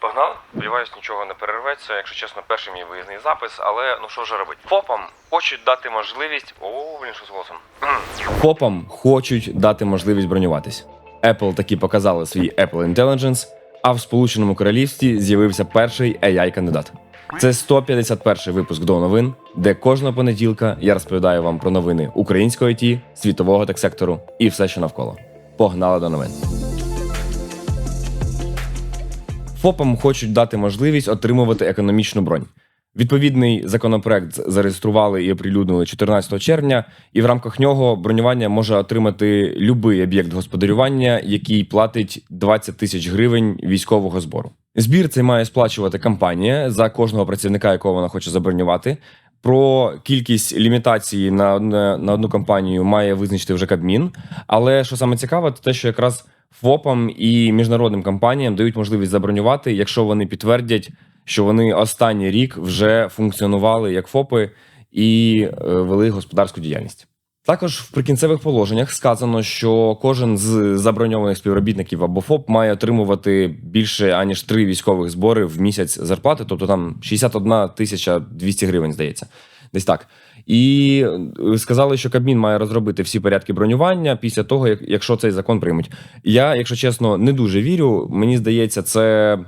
Погнали? Сподіваюсь, нічого не перерветься. Якщо чесно, перший мій виїзний запис, але ну що ж робити? ФОПам хочуть дати можливість. О, блін, що з голосом. ФОПам хочуть дати можливість бронюватись. Apple таки показали свій Apple Intelligence, а в Сполученому Королівстві з'явився перший AI-кандидат. Це 151 випуск до новин, де кожного понеділка я розповідаю вам про новини українського ІТ, світового тек-сектору і все, що навколо. Погнали до новин. ФОПам хочуть дати можливість отримувати економічну бронь. Відповідний законопроект зареєстрували і оприлюднили 14 червня, і в рамках нього бронювання може отримати будь-який об'єкт господарювання, який платить 20 тисяч гривень військового збору. Збір цей має сплачувати компанія за кожного працівника, якого вона хоче забронювати. Про кількість лімітації на на одну компанію має визначити вже Кабмін. Але що саме цікаве, то те, що якраз ФОПам і міжнародним компаніям дають можливість забронювати, якщо вони підтвердять, що вони останній рік вже функціонували як ФОПи і е, вели господарську діяльність. Також в прикінцевих положеннях сказано, що кожен з заброньованих співробітників або ФОП має отримувати більше аніж три військових збори в місяць зарплати, тобто там 61 тисяча 200 гривень, здається, десь так. І е, сказали, що Кабмін має розробити всі порядки бронювання після того, як якщо цей закон приймуть. Я, якщо чесно, не дуже вірю. Мені здається, це.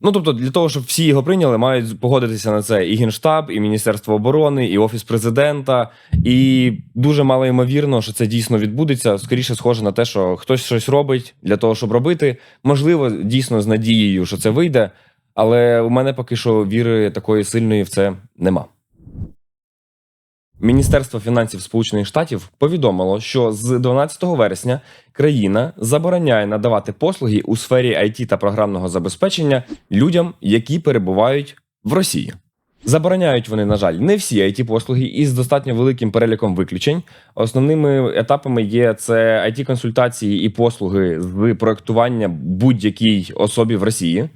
Ну, тобто, для того, щоб всі його прийняли, мають погодитися на це і Генштаб, і Міністерство оборони, і Офіс президента. І дуже мало ймовірно, що це дійсно відбудеться. Скоріше схоже на те, що хтось щось робить для того, щоб робити. Можливо, дійсно з надією, що це вийде, але у мене поки що віри такої сильної в це нема. Міністерство фінансів Сполучених Штатів повідомило, що з 12 вересня країна забороняє надавати послуги у сфері IT та програмного забезпечення людям, які перебувають в Росії. Забороняють вони, на жаль, не всі it послуги із достатньо великим переліком виключень. Основними етапами є це it консультації і послуги з проектування будь-якій особі в Росії.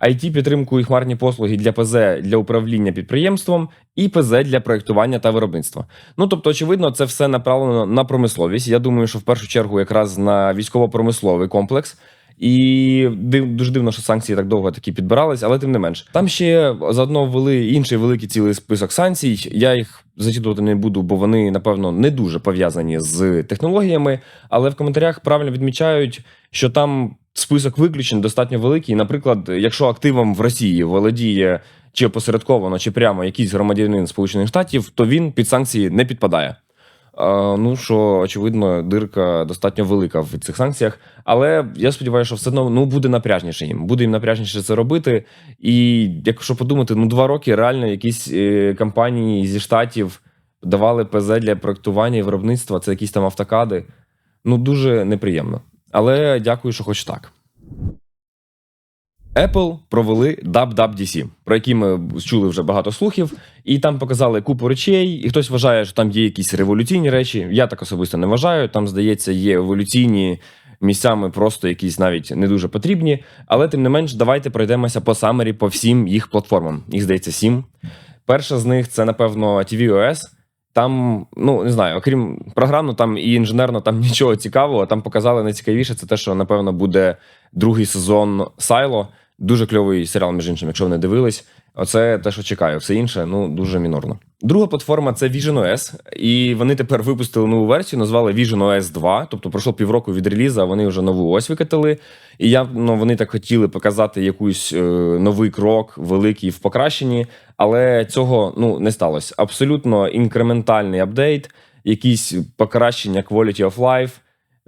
It підтримку і хмарні послуги для ПЗ для управління підприємством і ПЗ для проектування та виробництва. Ну тобто, очевидно, це все направлено на промисловість. Я думаю, що в першу чергу якраз на військово-промисловий комплекс. І дуже дивно, що санкції так довго такі підбирались, але тим не менш. Там ще заодно ввели інший великий цілий список санкцій. Я їх зачитувати не буду, бо вони, напевно, не дуже пов'язані з технологіями. Але в коментарях правильно відмічають, що там список виключень достатньо великий. Наприклад, якщо активом в Росії володіє чи опосередковано, чи прямо якийсь громадянин Сполучених Штатів, то він під санкції не підпадає. Ну що очевидно, дирка достатньо велика в цих санкціях. Але я сподіваюся, що все одно ну буде напряжніше їм. Буде їм напряжніше це робити. І якщо подумати, ну два роки реально якісь е, компанії зі штатів давали ПЗ для проектування і виробництва. Це якісь там автокади. Ну дуже неприємно. Але дякую, що хоч так. Apple провели WWDC, про які ми чули вже багато слухів, і там показали купу речей, і хтось вважає, що там є якісь революційні речі. Я так особисто не вважаю. Там, здається, є еволюційні місцями, просто якісь навіть не дуже потрібні. Але тим не менш, давайте пройдемося по самері по всім їх платформам. Їх здається, сім. Перша з них це, напевно, tvOS. Там, ну не знаю, окрім програмно, там і інженерно там нічого цікавого. Там показали найцікавіше. Це те, що напевно буде другий сезон Сайло. Дуже кльовий серіал, між іншим, якщо ви не дивились. Оце те, що чекаю. Все інше, ну дуже мінорно. Друга платформа це Vision OS, і вони тепер випустили нову версію, назвали Vision OS 2. Тобто пройшло півроку від релізу, а вони вже нову ось викатили. І явно вони так хотіли показати якийсь е, новий крок, великий в покращенні, але цього ну не сталося. Абсолютно інкрементальний апдейт, якісь покращення quality of life.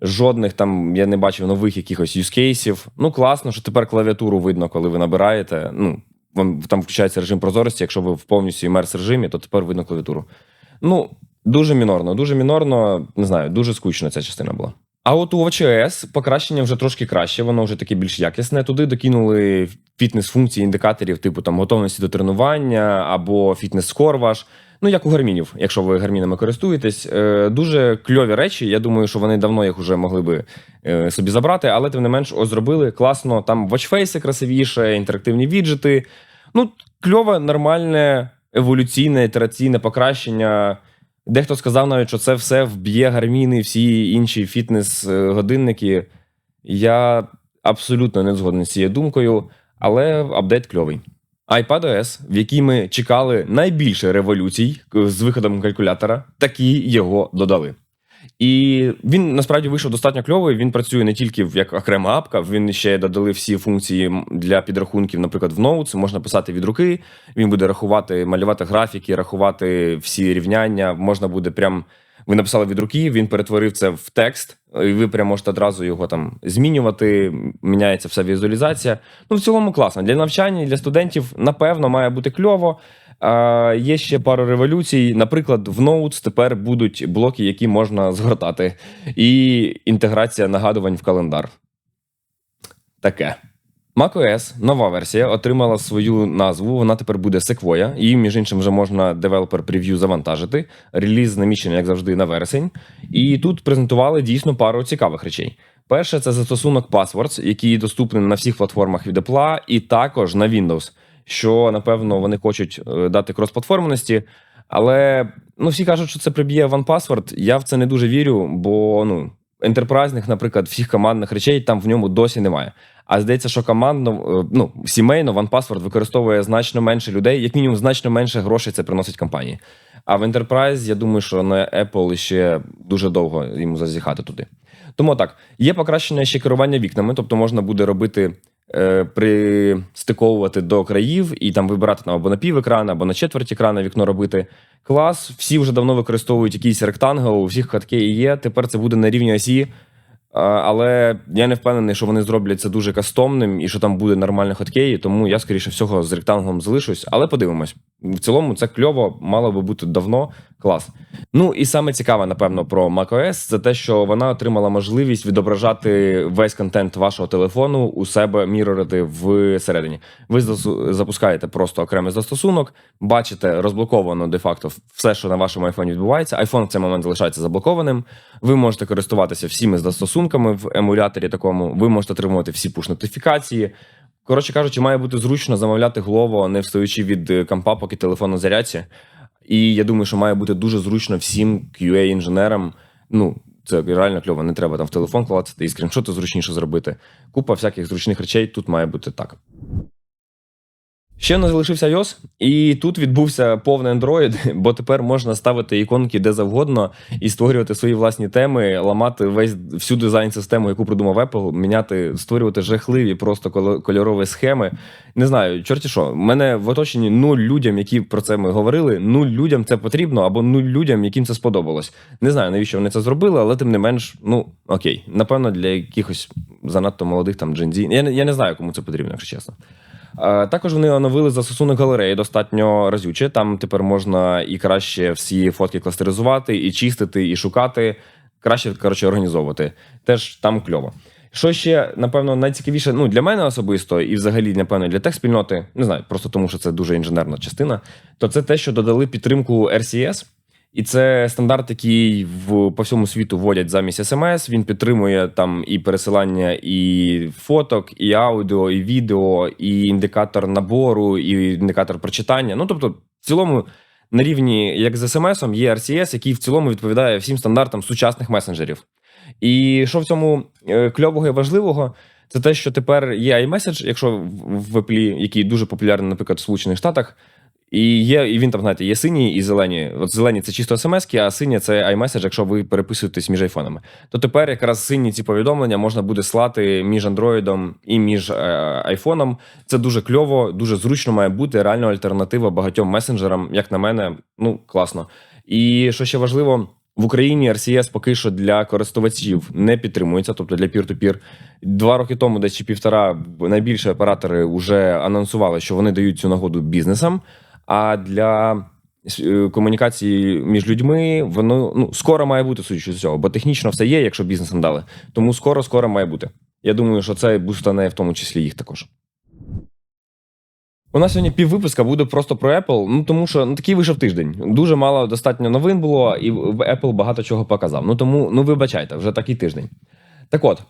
Жодних там я не бачив нових якихось юзкейсів. Ну класно, що тепер клавіатуру видно, коли ви набираєте. Ну вам там включається режим прозорості. Якщо ви в повністю імерс режимі, то тепер видно клавіатуру. Ну дуже мінорно, дуже мінорно. Не знаю, дуже скучно ця частина була. А от у OCS покращення вже трошки краще, воно вже таке більш якісне. Туди докинули фітнес-функції індикаторів, типу там готовності до тренування або фітнес-скор ваш. Ну, як у гармінів, якщо ви гармінами користуєтесь, Е, дуже кльові речі. Я думаю, що вони давно їх вже могли би е, собі забрати, але тим не менш, ось зробили класно. Там вочфейси красивіше, інтерактивні віджити. Ну, кльове, нормальне, еволюційне, ітераційне покращення. Дехто сказав навіть, що це все вб'є гарміни, всі інші фітнес-годинники. Я абсолютно не згоден з цією думкою. але апдейт кльовий. iPadOS, в який ми чекали найбільше революцій з виходом калькулятора, такі його додали. І він насправді вийшов достатньо кльовий. Він працює не тільки як окрема апка, він ще додали всі функції для підрахунків, наприклад, в Notes, можна писати від руки. Він буде рахувати, малювати графіки, рахувати всі рівняння. Можна буде прям. Ви написали від руки, він перетворив це в текст, і ви прям можете одразу його там змінювати. Міняється вся візуалізація. Ну, в цілому класно. Для навчання, для студентів, напевно, має бути кльово. А, є ще пару революцій. Наприклад, в Notes тепер будуть блоки, які можна згортати, і інтеграція нагадувань в календар. Таке. macOS, нова версія, отримала свою назву. Вона тепер буде Sequoia. Її, між іншим, вже можна девелопер прев'ю завантажити. Реліз намічений, як завжди, на вересень. І тут презентували дійсно пару цікавих речей. Перше, це застосунок Passwords, який доступний на всіх платформах від Apple, і також на Windows, що напевно вони хочуть е, дати кросплатформеності. Але ну, всі кажуть, що це приб'є OnePassword. Я в це не дуже вірю, бо ну, ентерпрайзних, наприклад, всіх командних речей там в ньому досі немає. А здається, що командно, е, ну, сімейно OnePassword використовує значно менше людей, як мінімум, значно менше грошей це приносить компанії. А в Enterprise, я думаю, що на Apple ще дуже довго йому зазіхати туди. Тому так, є покращення ще керування вікнами, тобто можна буде робити. Е, Пристиковувати до країв і там вибирати там або на пів екрана, або на четверть екрана вікно робити. Клас. Всі вже давно використовують якийсь ректангл, у всіх хатки є. Тепер це буде на рівні осі. Але я не впевнений, що вони зроблять це дуже кастомним і що там буде нормальне хоткей, тому я, скоріше всього, з ректанглом залишусь. Але подивимось. В цілому це кльово, мало би бути давно. Клас. Ну і саме цікаве, напевно, про macOS це те, що вона отримала можливість відображати весь контент вашого телефону у себе мірорити всередині. Ви запускаєте просто окремий застосунок, бачите розблоковано де-факто все, що на вашому айфоні відбувається. Айфон в цей момент залишається заблокованим. Ви можете користуватися всіми застосунками в емуляторі такому. Ви можете отримувати всі пуш-нотифікації. Коротше кажучи, має бути зручно замовляти Glovo, не встаючи від е, компа, поки телефон на зарядці. І я думаю, що має бути дуже зручно всім QA-інженерам. Ну, це реально кльово, не треба там в телефон клацати і скріншоти зручніше зробити. Купа всяких зручних речей тут має бути так. Ще в залишився iOS, і тут відбувся повний Android, бо тепер можна ставити іконки де завгодно і створювати свої власні теми, ламати весь всю дизайн-систему, яку придумав Apple, міняти, створювати жахливі просто кольорові схеми. Не знаю, чорті що, мене в оточенні нуль людям, які про це ми говорили, нуль людям це потрібно, або нуль людям, яким це сподобалось. Не знаю, навіщо вони це зробили, але тим не менш, ну окей. Напевно, для якихось занадто молодих там Gen Z. Я, я не знаю, кому це потрібно, якщо чесно. Також вони оновили застосунок галереї достатньо разюче. Там тепер можна і краще всі фотки кластеризувати, і чистити, і шукати. Краще коротше організовувати. Теж там кльово. Що ще, напевно, найцікавіше, ну для мене особисто, і взагалі, напевно, для тех-спільноти, не знаю, просто тому що це дуже інженерна частина, то це те, що додали підтримку RCS. І це стандарт, який в по всьому світу вводять замість SMS. Він підтримує там і пересилання і фоток, і аудіо, і відео, і індикатор набору, і індикатор прочитання. Ну тобто, в цілому, на рівні, як з SMS, є RCS, який в цілому відповідає всім стандартам сучасних месенджерів. І що в цьому е, кльового і важливого, це те, що тепер є iMessage, якщо в Apple, який дуже популярний, наприклад, в Сполучених Штатах. І є, і він там, знаєте, є сині і зелені. От зелені це чисто смс, а сині це iMessage, якщо ви переписуєтесь між айфонами. То тепер якраз сині ці повідомлення можна буде слати між Android і між е, айфоном. Це дуже кльово, дуже зручно має бути. Реально альтернатива багатьом месенджерам, як на мене, ну класно. І що ще важливо. В Україні RCS поки що для користувачів не підтримується, тобто для peer-to-peer. Два роки тому, десь чи півтора, найбільші оператори вже анонсували, що вони дають цю нагоду бізнесам. А для е, комунікації між людьми воно ну скоро має бути, судячи з цього, бо технічно все є, якщо бізнесам дали. Тому скоро, скоро має бути. Я думаю, що це бустане в тому числі їх також. У нас сьогодні піввипуска буде просто про Apple, ну тому що ну, такий вийшов тиждень. Дуже мало достатньо новин було, і Apple багато чого показав. Ну тому ну вибачайте, вже такий тиждень. Так от,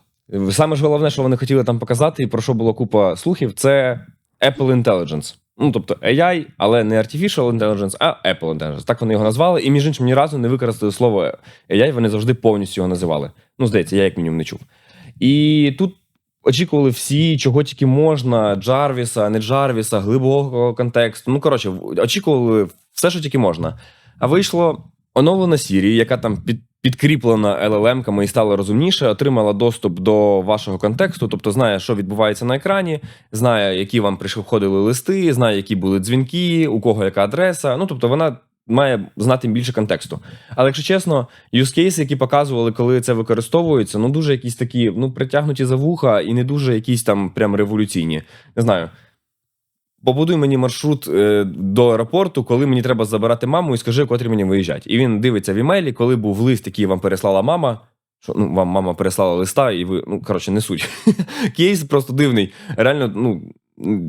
саме ж головне, що вони хотіли там показати, і про що було купа слухів, це Apple Intelligence. Ну, тобто AI, але не Artificial Intelligence, а Apple Intelligence. Так вони його назвали. І між іншим ні разу не використали слово AI, вони завжди повністю його називали. Ну, здається, я як мінімум не чув. І тут очікували всі, чого тільки можна: Джарвіса, не Джарвіса, глибокого контексту. Ну, коротше, очікували все, що тільки можна. А вийшло оновлена Siri, яка там під, підкріплена LLM-ками і стала розумніше, отримала доступ до вашого контексту, тобто знає, що відбувається на екрані, знає, які вам приходили листи, знає, які були дзвінки, у кого яка адреса. Ну, тобто, вона має знати більше контексту. Але якщо чесно, юзкейси, які показували, коли це використовується, ну дуже якісь такі, ну, притягнуті за вуха і не дуже якісь там прям революційні. Не знаю. Побудуй мені маршрут е, до аеропорту, коли мені треба забирати маму, і скажи, котрі мені виїжджать. І він дивиться в імейлі, коли був лист, який вам переслала мама. Що ну вам мама переслала листа, і ви ну коротше не суть. Кейс просто дивний. Реально, ну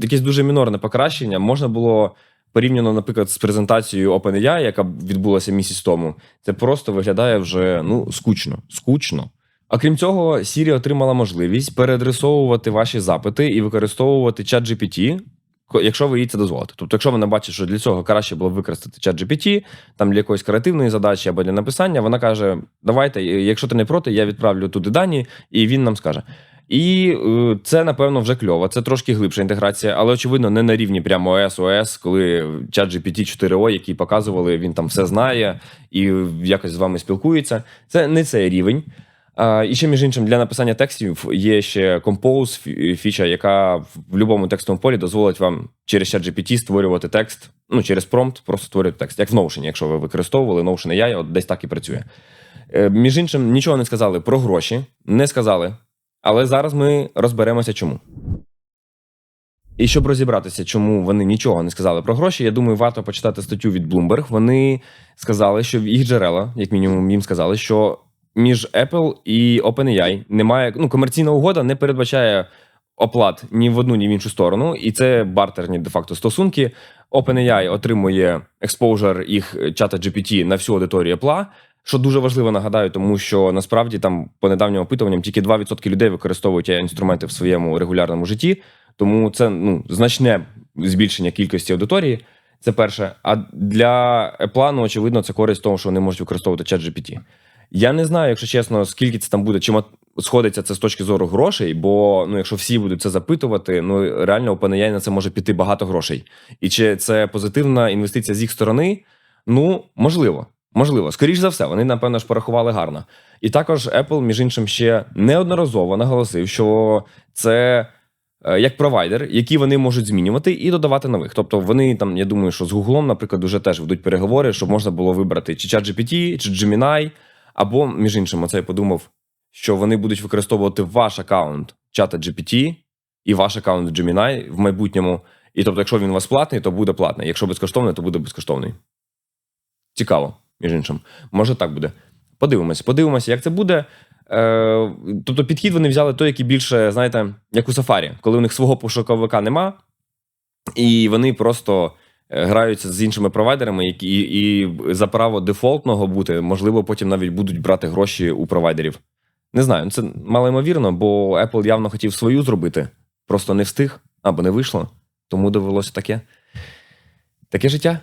якесь дуже мінорне покращення. Можна було порівняно, наприклад, з презентацією OpenAI, яка відбулася місяць тому. Це просто виглядає вже ну скучно. Скучно. А крім цього, Siri отримала можливість переадресовувати ваші запити і використовувати чат GPT, якщо ви їй це дозволите. Тобто, якщо вона бачить, що для цього краще було б використати чат GPT, там для якоїсь креативної задачі або для написання, вона каже: Давайте, якщо ти не проти, я відправлю туди дані, і він нам скаже. І е, це, напевно, вже кльово. Це трошки глибша інтеграція, але очевидно, не на рівні прямо ОС, ОС, коли чат GPT 4O, який показували, він там все знає і якось з вами спілкується. Це не цей рівень. І ще між іншим для написання текстів є ще Compose фіча, яка в будь-якому текстовому полі дозволить вам через ChatGPT створювати текст, ну через промпт, просто створювати текст, як в Notion, якщо ви використовували Notion AI, от десь так і працює. Е, Між іншим, нічого не сказали про гроші, не сказали. Але зараз ми розберемося, чому. І щоб розібратися, чому вони нічого не сказали про гроші, я думаю, варто почитати статтю від Bloomberg. Вони сказали, що їх джерела, як мінімум, їм сказали, що між Apple і OpenAI немає. Ну, комерційна угода не передбачає оплат ні в одну, ні в іншу сторону, і це бартерні де-факто стосунки. OpenAI отримує експожер їх чата GPT на всю аудиторію Apple, що дуже важливо нагадаю, тому що насправді там по недавнім опитуванням тільки 2% людей використовують інструменти в своєму регулярному житті, тому це ну значне збільшення кількості аудиторії. Це перше. А для Apple, ну, очевидно, це користь в тому, що вони можуть використовувати чат GPT. Я не знаю, якщо чесно, скільки це там буде, чим сходиться це з точки зору грошей, бо ну, якщо всі будуть це запитувати, ну реально OpenAI на це може піти багато грошей. І чи це позитивна інвестиція з їх сторони? Ну, можливо. Можливо, скоріш за все, вони напевно ж порахували гарно. І також Apple, між іншим, ще неодноразово наголосив, що це е, як провайдер, який вони можуть змінювати і додавати нових. Тобто вони там, я думаю, що з Гуглом, наприклад, вже теж ведуть переговори, щоб можна було вибрати чи ChatGPT, чи Gemini, або, між іншим, оце я подумав, що вони будуть використовувати ваш аккаунт чата GPT і ваш аккаунт Gemini в майбутньому. І тобто, якщо він у вас платний, то буде платний. Якщо безкоштовний, то буде безкоштовний. Цікаво, між іншим. Може так буде. Подивимося, подивимося, як це буде. Е, тобто, підхід вони взяли той, який більше, знаєте, як у Safari, коли у них свого пошуковика нема, і вони просто граються з іншими провайдерами, які і, і за право дефолтного бути, можливо, потім навіть будуть брати гроші у провайдерів. Не знаю, ну, це малоймовірно, бо Apple явно хотів свою зробити, просто не встиг або не вийшло, тому довелося таке. Таке життя.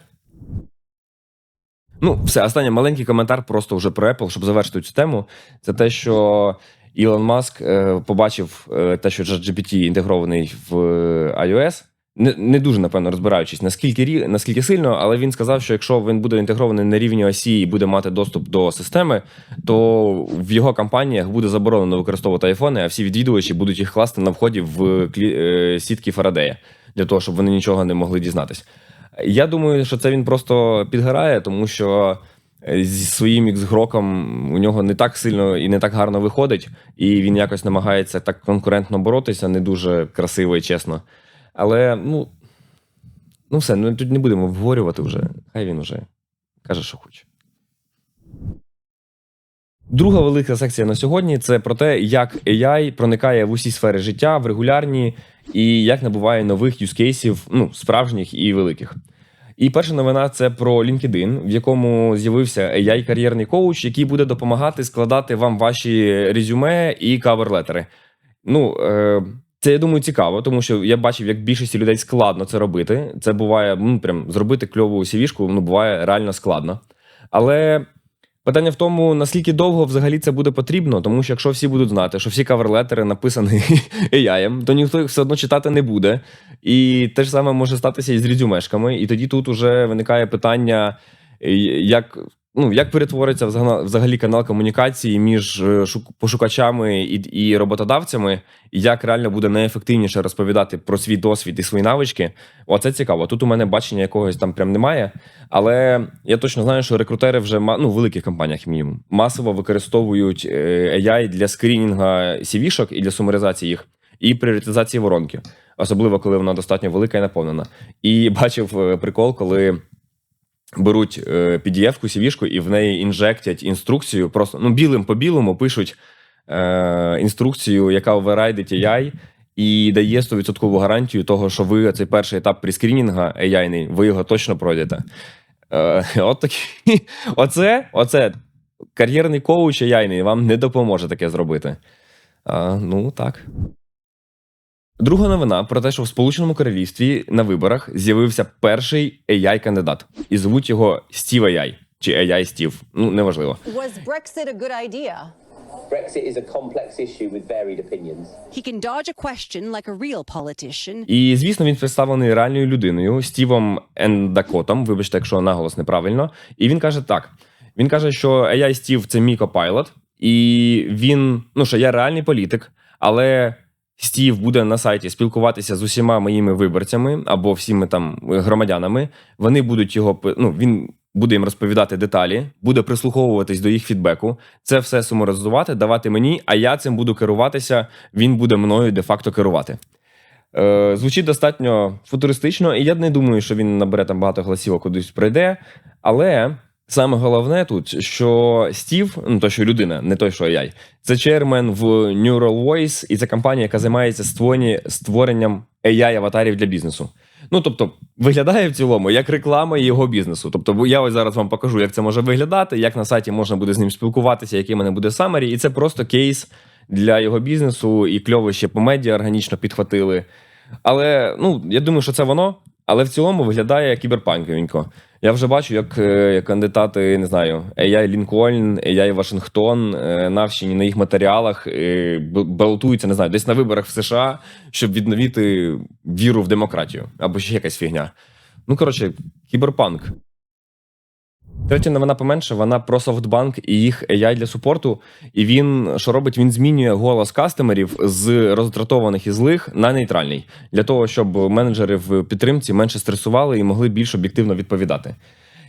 Ну, все, останній маленький коментар просто вже про Apple, щоб завершити цю тему. Це те, що Ілон Маск е, побачив е, те, що ChatGPT інтегрований в е, iOS. Не, не дуже, напевно, розбираючись, наскільки, наскільки сильно, але він сказав, що якщо він буде інтегрований на рівні осі і буде мати доступ до системи, то в його компаніях буде заборонено використовувати айфони, а всі відвідувачі будуть їх класти на вході в клі- е, сітки Фарадея, для того, щоб вони нічого не могли дізнатись. Я думаю, що це він просто підгорає, тому що е, зі своїм ікс-гроком у нього не так сильно і не так гарно виходить, і він якось намагається так конкурентно боротися, не дуже красиво і чесно. Але ну, ну все, ну тут не будемо обговорювати вже. Хай він вже каже, що хоче. Друга велика секція на сьогодні це про те, як AI проникає в усі сфери життя, в регулярні, і як набуває нових юзкейсів, ну, справжніх і великих. І перша новина це про LinkedIn, в якому з'явився AI кар'єрний коуч, який буде допомагати складати вам ваші резюме і каверлетери. Ну, е, це я думаю цікаво, тому що я бачив, як більшості людей складно це робити. Це буває, ну прям зробити кльову CV-шку, ну буває реально складно. Але Питання в тому, наскільки довго взагалі це буде потрібно, тому що якщо всі будуть знати, що всі каверлетери написані AI, то ніхто їх все одно читати не буде. І те ж саме може статися і з резюмешками. І тоді тут уже виникає питання, е, як, ну, як перетвориться взагалі, канал комунікації між е, пошукачами і, і роботодавцями, і як реально буде найефективніше розповідати про свій досвід і свої навички. Оце цікаво. Тут у мене бачення якогось там прям немає. Але я точно знаю, що рекрутери вже ну, в великих компаніях мінімум масово використовують е, AI для скрінінга CV-шок і для сумаризації їх, і пріоритизації воронки, особливо коли вона достатньо велика і наповнена. І бачив е, прикол, коли. Беруть е, PDF-ку, CV-шку і в неї інжектять інструкцію. Просто ну, білим по білому пишуть е, інструкцію, яка оверрайдить AI, і дає 100% гарантію того, що ви цей перший етап прескрінінга AI, ви його точно пройдете. Е, от такі. Оце, оце кар'єрний коуч AI вам не допоможе таке зробити. А, ну так. Друга новина про те, що в Сполученому Королівстві на виборах з'явився перший AI-кандидат. І звуть його Стів AI. Чи AI Стів. Ну, неважливо. Was Brexit a good idea? Brexit is a complex issue with varied opinions. He can dodge a question like a real politician. І звісно, він представлений реальною людиною Стівом Ендакотом. Вибачте, якщо наголос неправильно. І він каже так: він каже, що AI Стів це мій копайлот, і він, ну що я реальний політик, але. Стів буде на сайті спілкуватися з усіма моїми виборцями або всіми там громадянами. Вони будуть його ну, він буде їм розповідати деталі, буде прислуховуватись до їх фідбеку. Це все сумаризувати, давати мені, а я цим буду керуватися. Він буде мною де-факто керувати. Е, звучить достатньо футуристично, і я не думаю, що він набере там багато голосів, а кудись пройде. Але саме головне тут, що Стів, ну той, що людина, не той, що AI, це чермен в Neural Voice, і це компанія, яка займається створенням AI-аватарів для бізнесу. Ну, тобто, виглядає в цілому як реклама його бізнесу. Тобто, я ось зараз вам покажу, як це може виглядати, як на сайті можна буде з ним спілкуватися, який мене буде самері, і це просто кейс для його бізнесу, і кльово ще по медіа органічно підхватили. Але ну, я думаю, що це воно. Але в цілому виглядає кіберпанковенько. Я вже бачу, як е, кандидати, не знаю, AI Лінкольн, AI Вашингтон навчені на їх матеріалах е, балотуються, не знаю, десь на виборах в США, щоб відновити віру в демократію або ще якась фігня. Ну, коротше, кіберпанк. Третя новина поменше, вона про софтбанк і їх AI для супорту. І він що робить? Він змінює голос кастомерів з роздратованих і злих на нейтральний для того, щоб менеджери в підтримці менше стресували і могли більш об'єктивно відповідати.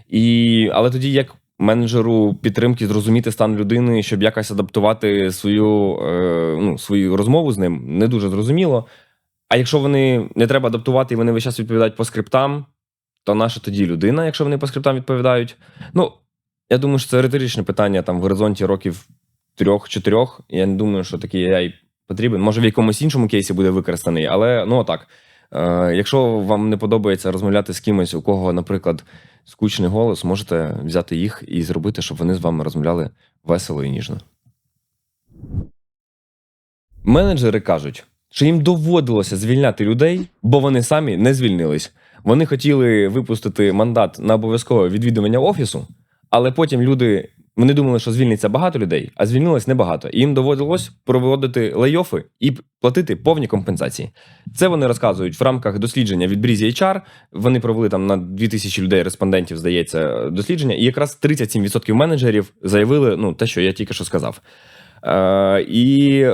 І але тоді як менеджеру підтримки зрозуміти стан людини, щоб якось адаптувати свою, е, ну, свою розмову з ним, не дуже зрозуміло. А якщо вони не треба адаптувати, і вони весь час відповідають по скриптам, то наша тоді людина, якщо вони по скриптам відповідають. Ну, я думаю, що це риторичне питання там в горизонті років трьох-чотирьох. Я не думаю, що такий AI потрібен. Може, в якомусь іншому кейсі буде використаний, але ну так. Е, якщо вам не подобається розмовляти з кимось, у кого, наприклад, скучний голос, можете взяти їх і зробити, щоб вони з вами розмовляли весело і ніжно. Менеджери кажуть, що їм доводилося звільняти людей, бо вони самі не звільнились. Вони хотіли випустити мандат на обов'язкове відвідування офісу, але потім люди вони думали, що звільниться багато людей, а звільнилось небагато. І їм доводилось проводити лейофи і платити повні компенсації. Це вони розказують в рамках дослідження від Breezy HR. Вони провели там на 2000 людей, респондентів, здається, дослідження, і якраз 37% менеджерів заявили ну, те, що я тільки що сказав. Е, і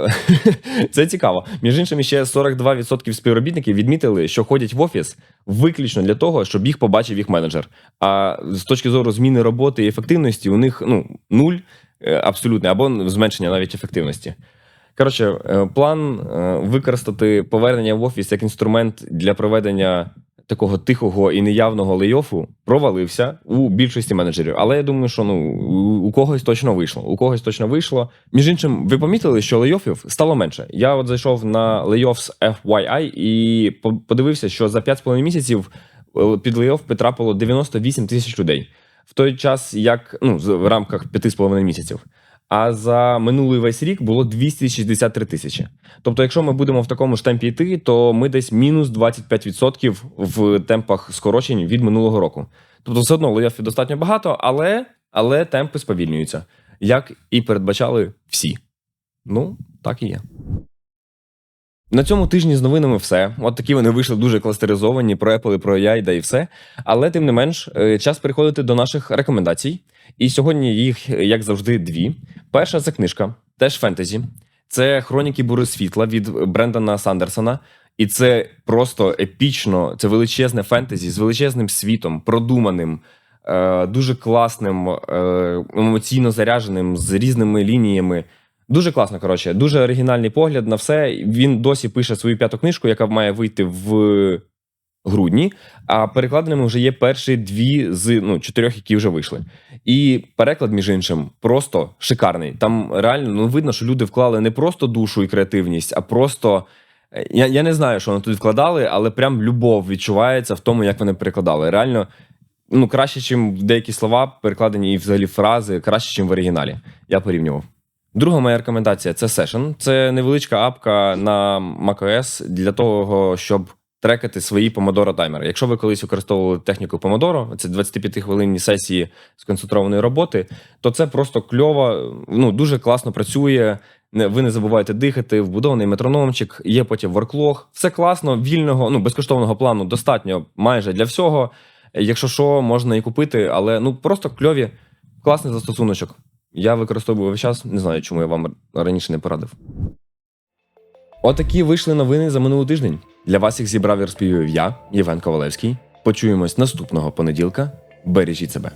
це цікаво. Між іншим, ще 42% співробітників відмітили, що ходять в офіс виключно для того, щоб їх побачив їх менеджер. А з точки зору зміни роботи і ефективності, у них ну нуль е, абсолютний або зменшення навіть ефективності. Коротше, е, план використати повернення в офіс як інструмент для проведення такого тихого і неявного лейофу провалився у більшості менеджерів. Але я думаю, що ну у, когось точно вийшло. У когось точно вийшло. Між іншим, ви помітили, що лейофів стало менше. Я от зайшов на Layoffs FYI і по- подивився, що за 5,5 місяців е, під лейоф потрапило 98 тисяч людей. В той час, як ну в рамках 5,5 місяців. А за минулий весь рік було 263 тисячі. Тобто, якщо ми будемо в такому ж темпі йти, то ми десь мінус 25% в темпах скорочень від минулого року. Тобто, все одно лейофів достатньо багато, але, але темпи сповільнюються, як і передбачали всі. Ну, так і є. На цьому тижні з новинами все. От такі вони вийшли дуже кластеризовані про Apple про AI, да і все. Але тим не менш, е, час переходити до наших рекомендацій. І сьогодні їх, як завжди, дві. Перша це книжка, теж фентезі. Це хроніки бури світла від Брендана Сандерсона. І це просто епічно, це величезне фентезі з величезним світом, продуманим, е, дуже класним, е, емоційно зарядженим, з різними лініями. Дуже класно, коротше, дуже оригінальний погляд на все. Він досі пише свою п'яту книжку, яка має вийти в грудні. А перекладеними вже є перші дві з ну, чотирьох, які вже вийшли. І переклад, між іншим, просто шикарний. Там реально ну, видно, що люди вклали не просто душу і креативність, а просто. е, Я, я не знаю, що вони тут вкладали, але прям любов відчувається в тому, як вони перекладали. Реально, ну краще, ніж деякі слова, перекладені і взагалі фрази, краще, ніж в оригіналі. Я порівнював. Друга моя рекомендація це Session. Це невеличка апка на macOS для того, щоб трекати свої помодоро таймери. Якщо ви колись використовували техніку Pomodoro, це 25 хвилинні сесії сконцентрованої роботи, то це просто кльово, ну дуже класно працює. Ви не забуваєте дихати, вбудований метрономчик, є потім ворклог. Все класно, вільного, ну безкоштовного плану достатньо майже для всього. Якщо що, можна і купити, але ну просто кльові, класний застосуночок. Я використовую весь час, не знаю, чому я вам раніше не порадив. Отакі вийшли новини за минулий тиждень. Для вас їх зібрав і розповів я, Євген Ковалевський. Почуємось наступного понеділка. Бережіть себе.